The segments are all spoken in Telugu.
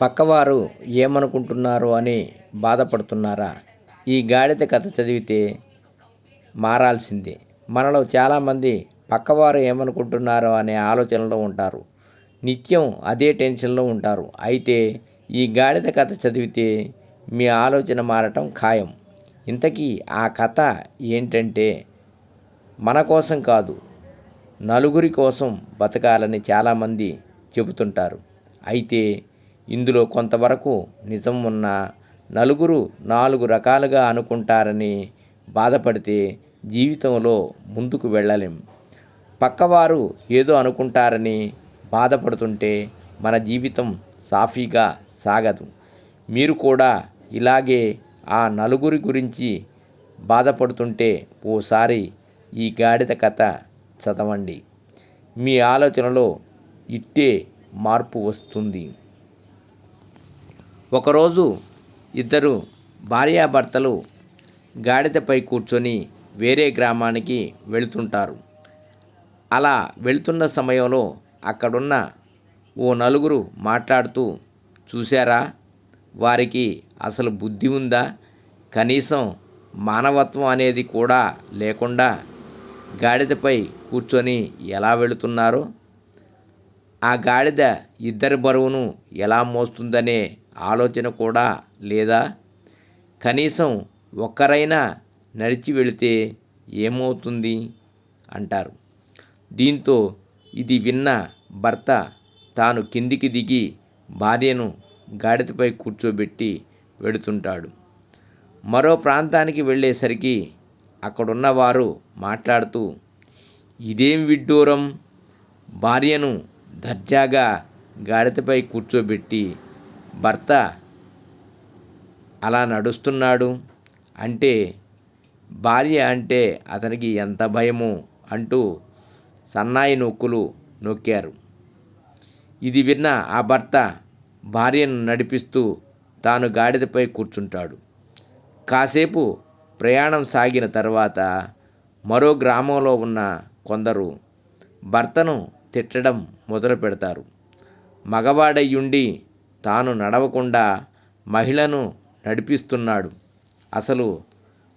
పక్కవారు ఏమనుకుంటున్నారో అని బాధపడుతున్నారా? ఈ గాడిద కథ చదివితే మారాల్సిందే. మనలో చాలామంది పక్కవారు ఏమనుకుంటున్నారో అనే ఆలోచనలో ఉంటారు. నిత్యం అదే టెన్షన్లో ఉంటారు. అయితే ఈ గాడిద కథ చదివితే మీ ఆలోచన మారటం ఖాయం. ఇంతకీ ఆ కథ ఏంటంటే మన కోసం కాదు నలుగురి కోసం బతకాలని చాలామంది చెబుతుంటారు. అయితే ఇందులో కొంతవరకు నిజం ఉన్న నలుగురు నాలుగు రకాలుగా అనుకుంటారని బాధపడితే జీవితంలో ముందుకు వెళ్ళలేం. పక్కవారు ఏదో అనుకుంటారని బాధపడుతుంటే మన జీవితం సాఫీగా సాగదు. మీరు కూడా ఇలాగే ఆ నలుగురి గురించి బాధపడుతుంటే ఓసారి ఈ గాడిద కథ చదవండి. మీ ఆలోచనలో ఇట్టే మార్పు వస్తుంది. ఒకరోజు ఇద్దరు భార్యాభర్తలు గాడిదపై కూర్చొని వేరే గ్రామానికి వెళుతుంటారు. అలా వెళ్తున్న సమయంలో అక్కడున్న ఓ నలుగురు మాట్లాడుతూ చూశారా? వారికి అసలు బుద్ధి ఉందా? కనీసం మానవత్వం అనేది కూడా లేకుండా గాడిదపై కూర్చొని ఎలా వెళుతున్నారో? ఆ గాడిద ఇద్దరి బరువును ఎలా మోస్తుందనే ఆలోచన కూడా లేదా? కనీసం ఒక్కరైనా నడిచి వెళితే ఏమవుతుంది? అంటారు. దీంతో ఇది విన్న భర్త తాను కిందికి దిగి భార్యను గాడిదపై కూర్చోబెట్టి వెడుతుంటాడు. మరో ప్రాంతానికి వెళ్ళేసరికి అక్కడున్న వారు మాట్లాడుతూ ఇదేం విడ్డూరం? భార్యను దర్జాగా గాడిదపై కూర్చోబెట్టి భర్త అలా నడుస్తున్నాడు అంటే భార్య అంటే అతనికి ఎంత భయము అంటూ సన్నాయి నొక్కులు నొక్కారు. ఇది విన్న ఆ భర్త భార్యను నడిపిస్తూ తాను గాడిదపై కూర్చుంటాడు. కాసేపు ప్రయాణం సాగిన తర్వాత మరో గ్రామంలో ఉన్న కొందరు భర్తను తిట్టడం మొదలు పెడతారు మగవాడయ్యుండి తాను నడవకుండా మహిళను నడిపిస్తున్నాడు. అసలు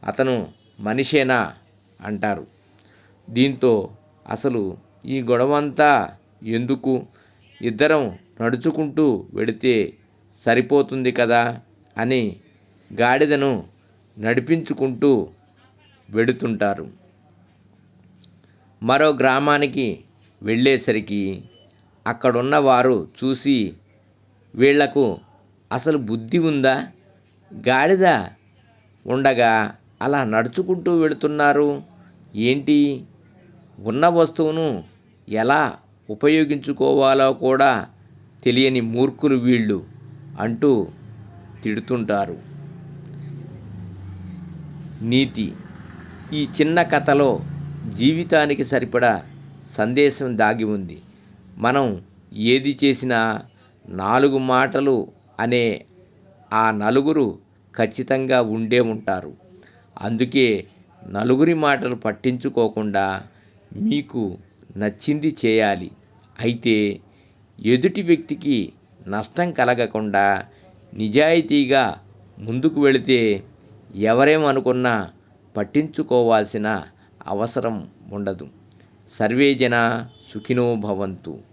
అతను మనిషేనా? అంటారు. దీంతో అసలు ఈ గొడవంతా ఎందుకు? ఇద్దరం నడుచుకుంటూ వెడితే సరిపోతుంది కదా? అని గాడిదను నడిపించుకుంటూ వెడుతుంటారు. మరో గ్రామానికి వెళ్ళేసరికి అక్కడున్న వారు చూసి వీళ్ళకు అసలు బుద్ధి ఉందా? గాడిద ఉండగా అలా నడుచుకుంటూ వెళుతున్నారు. ఏంటి? ఉన్న వస్తువును ఎలా ఉపయోగించుకోవాలో కూడా తెలియని మూర్ఖులు వీళ్ళు అంటూ తిడుతుంటారు. నీతి. ఈ చిన్న కథలో జీవితానికి సరిపడా సందేశం దాగి ఉంది. మనం ఏది చేసినా నాలుగు మాటలు అనే ఆ నలుగురు ఖచ్చితంగా ఉండే ఉంటారు. అందుకే నలుగురి మాటలు పట్టించుకోకుండా మీకు నచ్చింది చేయాలి. అయితే ఎదుటి వ్యక్తికి నష్టం కలగకుండా నిజాయితీగా ముందుకు వెళితే ఎవరేమనుకున్నా పట్టించుకోవాల్సిన అవసరం ఉండదు. సర్వేజన సుఖినో భవంతు.